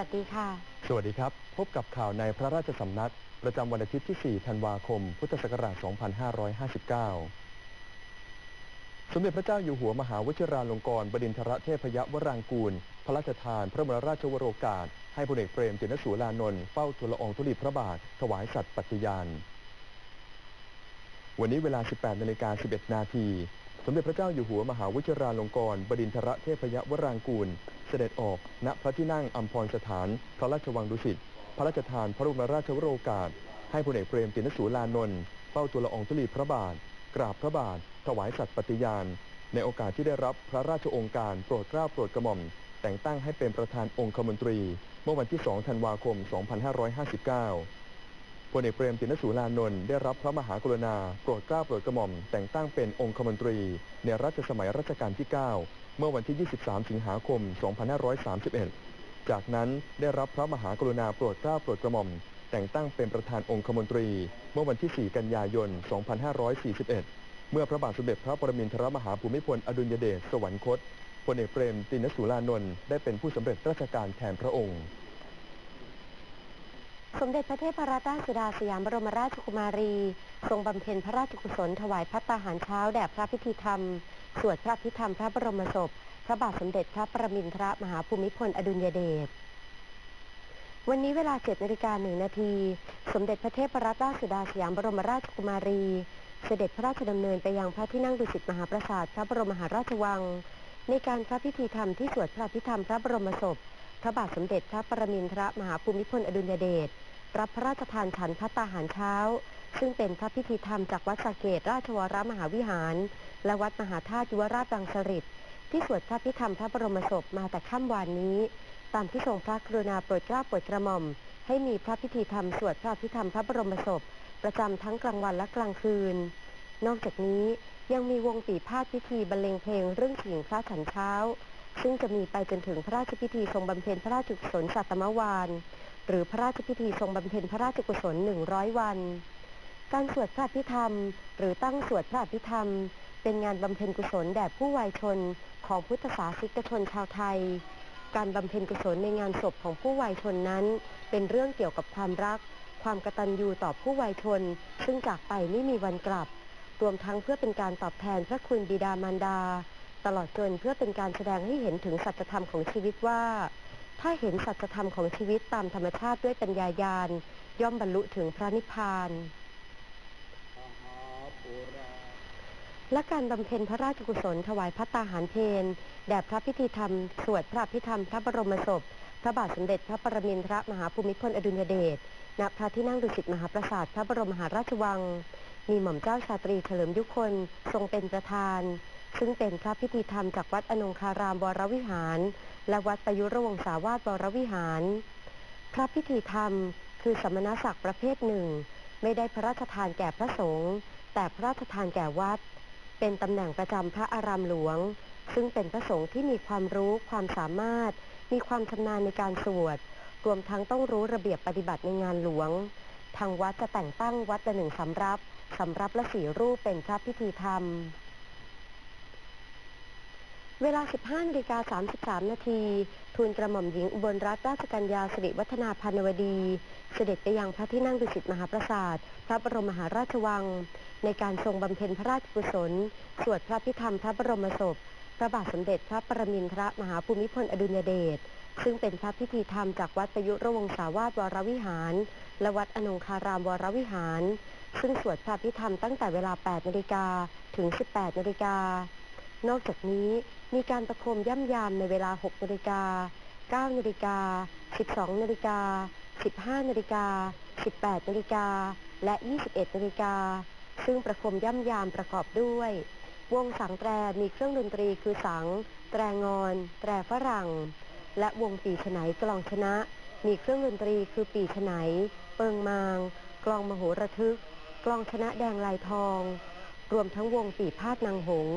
วัสดีค่ะ สวัสดีครับ พบกับข่าวในพระราชสำนัก ประจำวันอาทิตย์ที่ 4 ธันวาคม พุทธศักราช 2559 สมเด็จพระเจ้าอยู่หัวมหาวชิราลงกรณ์บดินทรเทพยวรางกูล พระราชทาน พระบรมราชวโรกาส ให้พลเอกเปรมตินสูรานนท์เฝ้าทูลอองธุลีพระบาท ถวายสัตย์ปฏิญาณ วันนี้เวลา 18นาฬิกา11 นาที สมเด็จพระเจ้าอยู่หัวมหาวิชราลงกรณ์บดินทรเทพยวรางกูล เสด็จออก ณพระที่นั่งอัมพรสถาน พระราชวังดุสิต พระราชทานพระบรมราชวโรกาส ให้พลเอกเปรมตินสูรานนท์เฝ้าทูลละองธุลีพระบาท กราบพระบาท ถวายสัตย์ปฏิญาณ ในโอกาสที่ได้รับพระราชองค์การโปรดเกล้าโปรดกระหม่อม แต่งตั้งให้เป็นประธานองคมนตรี เมื่อวันที่ 2 ธันวาคม 2559 พลเอกเปรมตินสูรานนท์ได้รับพระมหากรุณาโปรดเกล้าโปรดกระหม่อมแต่งตั้งเป็นองคมนตรี ในรัชสมัยรัชกาลที่ 9 เมื่อวันที่ 23 สิงหาคม 2531 จากนั้นได้รับพระมหากรุณาโปรดเกล้าโปรดกระหม่อมแต่งตั้งเป็นประธานองคมนตรี เมื่อวันที่ 4 กันยายน 2541 เมื่อพระบาทสมเด็จพระปรมินทรมหาภูมิพลอดุลยเดชสวรรคตพลเอกเปรมตินสูรานนท์ได้เป็นผู้สำเร็จราชการแทนพระองค์ สมเด็จพระเทพรัตนราชสุดาสยามบรมราชกุมารี ทรงบำเพ็ญพระราชกุศลถวายพัตตาหารเช้าแด่พระพิธีธรรม สวดพระพิธรรมพระบรมศพ พระบาทสมเด็จพระประมินทรมหาภูมิพลอดุลยเดช วันนี้เวลา7นาฬิกาหนึ่งนาที สมเด็จพระเทพรัตนราชสุดาสยามบรมราชกุมารี เสด็จพระราชดำเนินไปยังพระที่นั่งดุสิตมหาปราสาทพระบรมมหาราชวัง ในการพระพิธีธรรมที่สวดพระพิธรรมพระบรมศพ พระบาทสมเด็จพระประมินทรมหาภูมิพลอดุลยเดช รับพระราชทานฉันพัตตาหารเช้า ซึ่งเป็นพระพิธีธรรมจากวัดสเกตราชวรมหาวิหาร และวัดมหาธาตุยุวราชรังสฤษที่สวดพระพิธรรมพระบรมศพมาแต่ค่ำวานนี้ ตามที่ทรงพระกรุณาโปรดเกล้าโปรดกระหม่อม ให้มีพระพิธีธรรมสวดพระพิธรรมพระบรมศพ ประจำทั้งกลางวันและกลางคืน นอกจากนี้ยังมีวงปีพาดพิธีบรรเลงเพลงเรื่องฉิงพระฉันเช้า ซึ่งจะมีไปจนถึงพระราชพิธีทรงบำเพ็ญพระราชกุศลสัตตมวานหรือพระราชพิธีทรงบำเพ็ญพระราชกุศล 100 วัน การสวดพระพิธรรม หรือตั้งสวดพระพิธรรม เป็นงานบำเพ็ญกุศลแด่ผู้วัยชนของพุทธศาสนิกชนชาวไทย การบำเพ็ญกุศลในงานศพของผู้วัยชนนั้น เป็นเรื่องเกี่ยวกับความรัก ความกตัญญูต่อผู้วัยชน ซึ่งจากไปไม่มีวันกลับ รวมทั้งเพื่อเป็นการตอบแทนพระคุณบิดามารดา ตลอดจนเพื่อเป็นการแสดงให้เห็นถึงสัจธรรมของชีวิตว่า ถ้าเห็นสัจธรรมของชีวิตตามธรรมชาติด้วยปัญญายาณ ย่อมบรรลุถึงพระนิพพานและการบำเพ็ญพระราชกุศลถวายพัตตาหารเพนแด่พระพิธีธรรม สวดพระพิธรรมพระบรมศพ พระบาทสมเด็จพระปรมินทรมหาภูมิพลอดุลยเดชณพระที่นั่งดุสิตมหาปราสาทพระบรมมหาราชวัง มีหม่อมเจ้าชาตรีเฉลิมยุคน ทรงเป็นประธาน ซึ่งเป็นพระพิธีธรรมจากวัดอนงคารามวรวิหาร และวัดประยุรวงศาวาสวรวิหาร พระพิธีธรรม คือสมณศักดิ์ประเภทหนึ่ง ไม่ได้พระราชทานแก่พระสงฆ์แต่พระราชทานแก่วัด เป็นตำแหน่งประจำพระอารามหลวง ซึ่งเป็นพระสงฆ์ที่มีความรู้ความสามารถ มีความชำนาญในการสวด รวมทั้งต้องรู้ระเบียบปฏิบัติในงานหลวง ทางวัดจะแต่งตั้งวัดละหนึ่งสำรับสำรับละสี่รูปเป็นพระพิธีธรรม เวลา 15นาฬิกา33 นาทีทูลกระหม่อมหญิงอุบลรัตนราชกัญญาสิริวัฒนาพานวดี เสด็จไปยังพระที่นั่งดุสิตมหาปราสาท พระบรมมหาราชวัง ในการทรงบำเพ็ญพระราชกุศล สวดพระพิธรรมพระบรมศพ พระบาทสมเด็จพระประมินทรมหาภูมิพลอดุลยเดช ซึ่งเป็นพระพิธีธรรมจากวัดประยุรวงศาวาสวรวิหาร และวัดอนงคารามวรวิหาร ซึ่งสวดพระพิธรรมตั้งแต่เวลา 8 นาฬิกาถึง 18 นาฬิกา นอกจากนี้มีการประโคมย่ำยามในเวลา 6นาฬิกา 9นาฬิกา 12นาฬิกา 15นาฬิกา 18นาฬิกา และ 21นาฬิกา ซึ่งประโคมย่ำยามประกอบด้วย วงสังแตรมีเครื่องดนตรีคือสัง แตรงอน แตรฝรั่ง และวงปีฉไนกลองชนะ มีเครื่องดนตรีคือปีฉไนเปิงมาง กลองมโหระทึก กลองชนะแดงลายทอง รวมทั้งวงปีพาดนางหง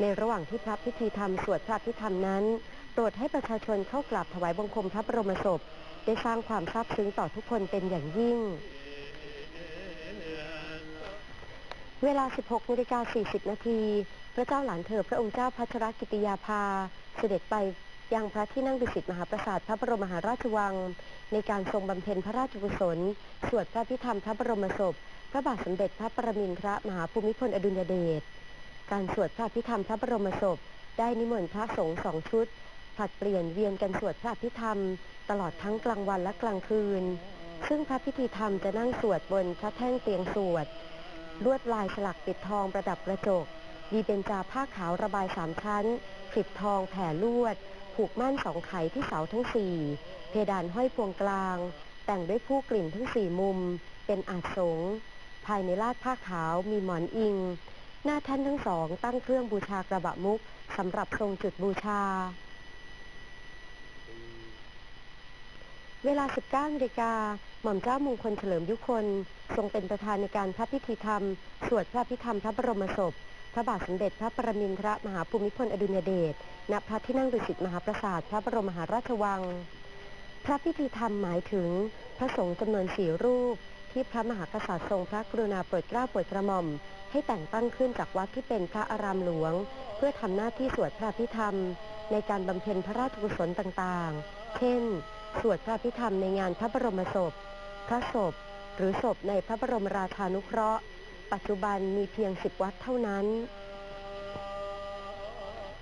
ในระหว่างที่พระพิธีธรรมสวดพระพิธรรมนั้นโปรดให้ประชาชนเข้ากราบถวายบังคมพระบรมศพ ได้สร้างความซาบซึ้งต่อทุกคนเป็นอย่างยิ่ง เวลา 16นาฬิกา40 นาที พระเจ้าหลานเธอพระองค์เจ้าพัชรกิติยาภา เสด็จไปยังพระที่นั่งดุสิตมหาปราสาทพระบรมมหาราชวัง ในการทรงบำเพ็ญพระราชกุศล สวดพระพิธรรมพระบรมศพ พระบาทสมเด็จพระประมินทรมหาภูมิพลอดุลยเดช การสวดพระพิธรรมพระบรมศพ ได้นิมนต์พระสงฆ์สองชุด ผัดเปลี่ยนเวียนกันสวดพระพิธรรม ตลอดทั้งกลางวันและกลางคืน ซึ่งพระพิธีธรรมจะนั่งสวดบนพระแท่นเตียงสวด ลวดลายสลักปิดทองประดับกระจกดีเบญจาผ้าขาวระบายสามชั้นปิดทองแผ่ลวด ผูกม่านสองไขที่เสาทั้งสี่เพดานห้อยพวงกลาง แต่งด้วยผู้กลิ่นทั้งสี่มุม เป็นอาสงภายในลาดผ้าขาวมีหมอนอิง หน้าท่านทั้งสองตั้งเครื่องบูชากระบะมุกสำหรับทรงจุดบูชา เวลา 19นาฬิกาหม่อมเจ้ามงคลเฉลิมยุคน ทรงเป็นประธานในการพระพิธีธรรม สวดพระพิธรรมพระบรมศพ พระบาทสมเด็จพระประมินทรมหาภูมิพลอดุลยเดชณพระที่นั่งดุสิตมหาปราสาทพระบรมมหาราชวัง พระพิธีธรรมหมายถึง พระสงฆ์จำนวนสี่รูป ที่พระมหากษัตริย์ทรงพระกรุณาโปรดเกล้าโปรดกระหม่อม ให้แต่งตั้งขึ้นจากวัดที่เป็นพระอารามหลวง เพื่อทำหน้าที่สวดพระพิธรรม ในการบำเพ็ญพระราชกุศลต่างๆ เช่น สวดพระพิธรรมในงานพระบรมศพ พระศพ หรือศพในพระบรมราชานุเคราะห์ ปัจจุบันมีเพียงสิบวัดเท่านั้น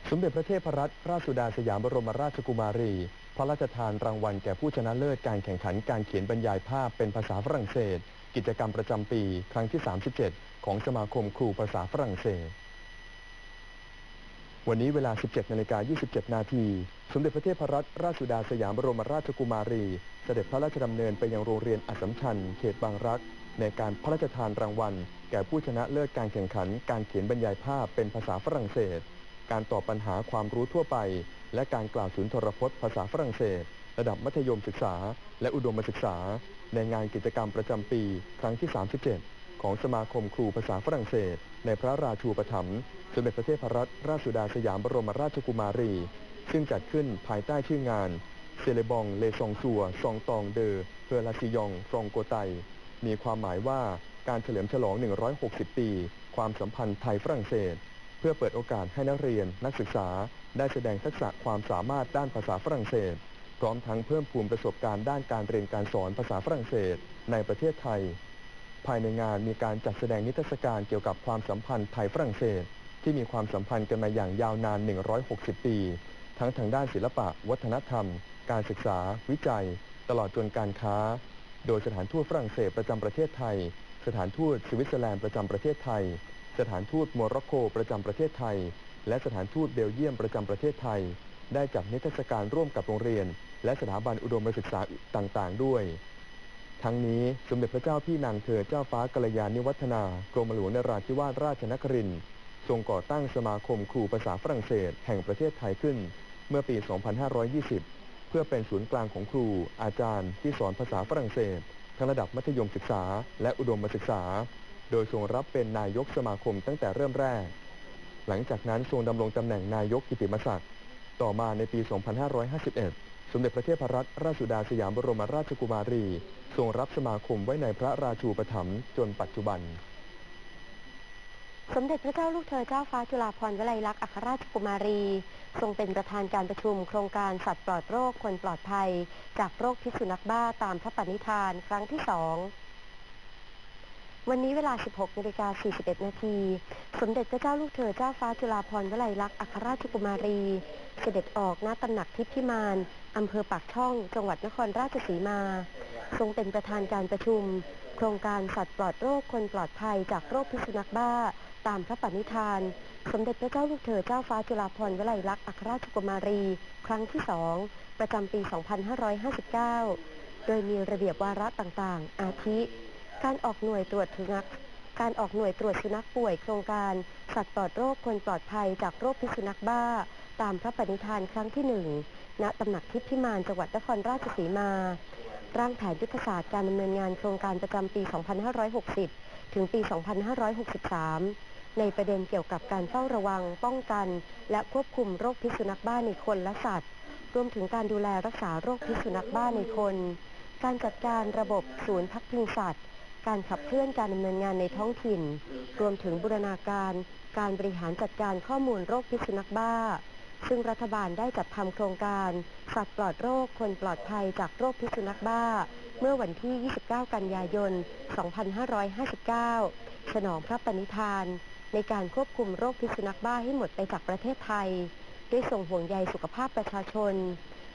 สมเด็จพระเทพรัตนราชสุดาสยามบรมราชกุมารี พระราชทานรางวัลแก่ผู้ชนะเลิศการแข่งขันการเขียนบรรยายภาพเป็นภาษาฝรั่งเศส กิจกรรมประจำปี ครั้งที่ 37 ของสมาคมครูภาษาฝรั่งเศส วันนี้เวลา 17นาฬิกา27 นาทีสมเด็จพระเทพรัตนราชสุดาสยามบรมราชกุมารี เสด็จพระราชดำเนินไปยังโรงเรียนอัสสัมชัญเขตบางรัก ในการพระราชทานรางวัล แก่ผู้ชนะเลิศการแข่งขันการเขียนบรรยายภาพเป็นภาษาฝรั่งเศส การตอบปัญหาความรู้ทั่วไป และการกล่าวสุนทรพจน์ภาษาฝรั่งเศส ระดับมัธยมศึกษา และอุดมศึกษา ในงานกิจกรรมประจำปี ครั้งที่ 37 ของสมาคมครูภาษาฝรั่งเศส ในพระราชูปถัมภ์สมเด็จพระเทพรัตนราชสุดาสยามบรมราชกุมารี ซึ่งจัดขึ้นภายใต้ชื่องานเซเลบองเลซองซัวซองตองเดอเพอลาซิยองฟรองโกไต มีความหมายว่าการเฉลิมฉลอง 160 ปี ความสัมพันธ์ไทยฝรั่งเศส เพื่อเปิดโอกาสให้นักเรียนนักศึกษาได้แสดงทักษะความสามารถด้านภาษาฝรั่งเศส พร้อมทั้งเพิ่มพูนประสบการณ์ด้านการเรียนการสอนภาษาฝรั่งเศส ในประเทศไทย ภายในงานมีการจัดแสดงนิทรรศการเกี่ยวกับความสัมพันธ์ไทยฝรั่งเศส ที่มีความสัมพันธ์กันมาอย่างยาวนาน 160 ปี ทั้งทางด้านศิลปะ วัฒนธรรม การศึกษา วิจัย ตลอดจนการค้า โดยสถานทูตฝรั่งเศสประจำประเทศไทย สถานทูตสวิตเซอร์แลนด์ประจำประเทศไทย สถานทูตโมร็อกโกประจำประเทศไทย และสถานทูตเบลเยียมประจำประเทศไทย ได้จัดนิทรรศการร่วมกับโรงเรียน และสถาบันอุดมศึกษาต่างๆ ด้วย ทั้งนี้สมเด็จพระเจ้าพี่นางเธอเจ้าฟ้ากัลยาณิวัฒนากรมหลวงนราธิวาสราชนครินทร์ทรงก่อตั้งสมาคมครูภาษาฝรั่งเศส แห่งประเทศไทยขึ้น เมื่อปี 2520 เพื่อเป็นศูนย์กลางของครู อาจารย์ที่สอนภาษาฝรั่งเศส ทั้งระดับมัธยมศึกษาและอุดมศึกษา โดยทรงรับเป็นนายกสมาคมตั้งแต่เริ่มแรก หลังจากนั้นทรงดำรงตำแหน่งนายกกิติมศักดิ์ต่อมาในปี 2551 สมเด็จพระเทพรัตนราชสุดาสยามบรมราชกุมารี ทรงรับสมาคมไว้ในพระราชูปถัมภ์จนปัจจุบัน สมเด็จพระเจ้าลูกเธอเจ้าฟ้าจุฬาภรณ์วลัยลักษณ์อัครราชกุมารี ทรงเป็นประธานการประชุมโครงการสัตว์ปลอดโรคคนปลอดภัย จากโรคพิษสุนัขบ้าตามพระปณิธานครั้งที่สอง วันนี้เวลา 16นาฬิกา41 นาที สมเด็จพระเจ้าลูกเธอเจ้าฟ้าจุฬาภรณ์วลัยลักษณ์อัครราชกุมารี เสด็จออกณตำหนักทิพย์พิมานอำเภอปากช่อง จังหวัดนครราชสีมา ทรงเป็นประธานการประชุม โครงการสัตว์ปลอดโรคคนปลอดภัยจากโรคพิษสุนัขบ้า ตามพระปณิธาน สมเด็จพระเจ้าลูกเธอเจ้าฟ้าจุฬาภรณ์วลัยลักษณ์อัครราชกุมารี ครั้งที่สองประจำปี 2559 โดยมีระเบียบวาระต่างๆ อาทิ การออกหน่วยตรวจสุนัขการออกหน่วยตรวจสุนัขป่วยโครงการ สัตว์ปลอดโรคคนปลอดภัยจากโรคพิษสุนัขบ้า ตามพระปณิธานครั้งที่หนึ่งณตำหนักทิพย์พิมานจังหวัดนครราชสีมา ร่างแผนยุทธศาสตร์การดำเนินงานโครงการประจำปี 2560 ถึงปี 2563 ในประเด็นเกี่ยวกับการเฝ้าระวัง ป้องกัน และควบคุมโรคพิษสุนัขบ้าในคนและสัตว์ รวมถึงการดูแลรักษาโรคพิษสุนัขบ้าในคน การจัดการระบบศูนย์พักพิงสัตว์ การขับเคลื่อนการดำเนินงานในท้องถิ่น รวมถึงบูรณาการ การบริหารจัดการข้อมูลโรคพิษสุนัขบ้า ซึ่งรัฐบาลได้จัดทำโครงการ สัตว์ปลอดโรคคนปลอดภัยจากโรคพิษสุนัขบ้า เมื่อวันที่ 29 กันยายน 2559 สนองพระปณิธาน ในการควบคุมโรคพิษสุนัขบ้าให้หมดไปจากประเทศไทย ด้วยส่งห่วงใยสุขภาพประชาชน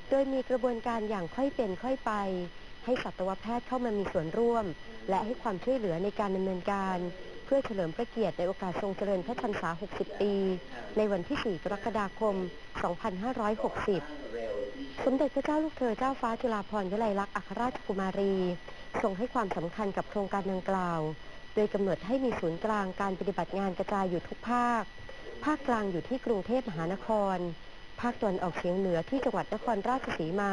โดยมีกระบวนการอย่างค่อยเป็นค่อยไป ให้สัตวแพทย์เข้ามามีส่วนร่วม และให้ความช่วยเหลือในการดำเนินการ เพื่อเฉลิมพระเกียรติในโอกาสทรงเจริญพระชนษา 60 ปี ในวันที่ 4 กรกฎาคม 2560 สมเด็จพระเจ้าลูกเธอเจ้าฟ้าจุฬาภรณ์วิไลลักษณ์อัครราชกุมารี ทรงให้ความสำคัญกับโครงการดังกล่าว โดยกำหนดให้มีศูนย์กลางการปฏิบัติงานกระจายอยู่ทุกภาค ภาคกลางอยู่ที่กรุงเทพมหานคร ภาคตะวันออกเฉียงเหนือที่จังหวัดนครราชสีมา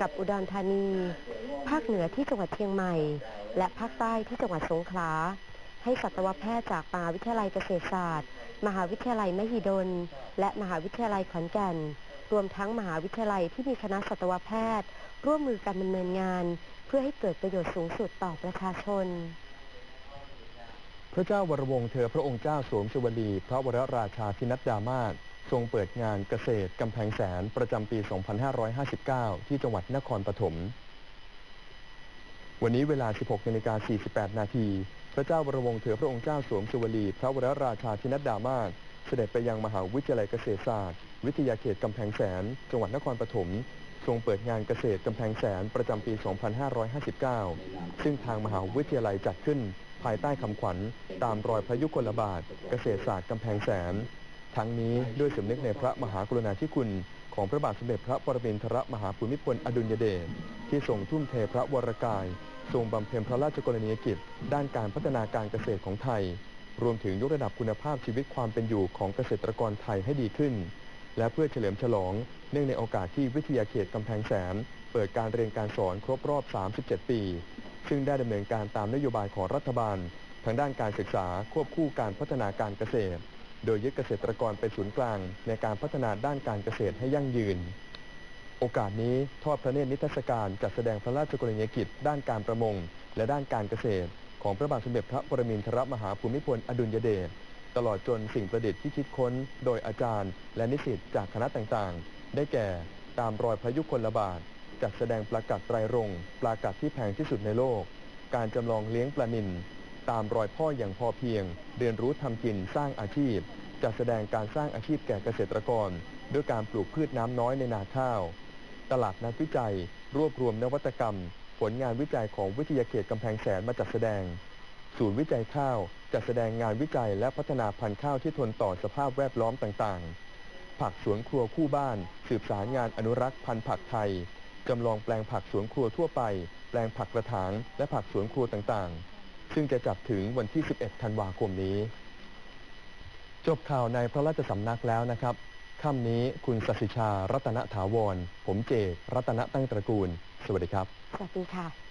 กับอุดรธานี ภาคเหนือที่จังหวัดเชียงใหม่ และภาคใต้ที่จังหวัดสงขลา ให้สัตวแพทย์จากมหาวิทยาลัยเกษตรศาสตร์ มหาวิทยาลัยมหิดล และมหาวิทยาลัยขอนแก่น รวมทั้งมหาวิทยาลัยที่มีคณะสัตวแพทย์ ร่วมมือกันดำเนินงาน เพื่อให้เกิดประโยชน์สูงสุดต่อประชาชนพระเจ้าวรวงศ์เธอพระองค์เจ้าสวมสวดีพระวรราชาธินัดดามาศ ทรงเปิดงานเกษตรกำแพงแสนประจำปี 2559 ที่จังหวัดนครปฐม วันนี้เวลา 16นาฬิกา48 นาที พระเจ้าวรวงศ์เธอพระองค์เจ้าสวมสุวลีพระวรราชาธินัดดามาศเสด็จไปยังมหาวิทยาลัยเกษตรศาสตร์ วิทยาเขตกำแพงแสน จังหวัดนครปฐมทรงเปิดงานเกษตรกำแพงแสนประจำปี 2559 ซึ่งทางมหาวิทยาลัยจัดขึ้น ภายใต้คำขวัญ ตามรอยพระยุคลบาท เกษตรศาสตร์กำแพงแสน ทั้งนี้ด้วยสำนึกในพระมหากรุณาธิคุณ ของพระบาทสมเด็จพระปรมินทรมหาภูมิพลอดุลยเดชที่ทรงทุ่มเทพระวรกาย ทรงบำเพ็ญพระราชกรณียกิจ ด้านการพัฒนาการเกษตรของไทย รวมถึงยกระดับคุณภาพชีวิตความเป็นอยู่ของเกษตรกรไทยให้ดีขึ้น และเพื่อเฉลิมฉลอง เนื่องในโอกาสที่วิทยาเขตกำแพงแสนเปิดการเรียนการสอนครบรอบ 37 ปี ซึ่งได้ดำเนินการตามนโยบายของรัฐบาล ทางด้านการศึกษาควบคู่การพัฒนาการเกษตร โดยยึดเกษตรกรเป็นศูนย์กลางในการพัฒนาด้านการเกษตรให้ยั่งยืน โอกาสนี้ทอดพระเนตรนิทรรศการจัดแสดงพระราชกรณียกิจ ด้านการประมง และด้านการเกษตร ของพระบาทสมเด็จพระปรมินทรมหาภูมิพลอดุลยเดชตลอดจนสิ่งประดิษฐ์ที่คิดค้น โดยอาจารย์ และนิสิตจากคณะต่างๆ ได้แก่ตามรอยพระยุคลบาท จัดแสดงปลากัดไตรรงปลากัดที่แพงที่สุดในโลก การจำลองเลี้ยงปลานิล ตามรอยพ่ออย่างพอเพียง เรียนรู้ทำกินสร้างอาชีพ จัดแสดงการสร้างอาชีพแก่เกษตรกร ด้วยการปลูกพืชน้ำน้อยในนาข้าว ตลาดนัดวิจัย รวบรวมนวัตกรรม ผลงานวิจัยของวิทยาเขตกำแพงแสนมาจัดแสดง ศูนย์วิจัยข้าว จัดแสดงงานวิจัยและพัฒนาพันธุ์ข้าวที่ทนต่อสภาพแวดล้อมต่างๆ ผักสวนครัวคู่บ้าน สืบสารงานอนุรักษ์พันธุ์ผักไทยจำลองแปลงผักสวนครัวทั่วไป แปลงผักกระถาง และผักสวนครัวต่างๆ ซึ่งจะจัดถึงวันที่ 11 ธันวาคมนี้ จบข่าวในพระราชสำนักแล้วนะครับค่ำนี้คุณสศิชา รัตนถาวร ผมเจ รัตนตั้งตระกูล สวัสดีครับ สวัสดีค่ะ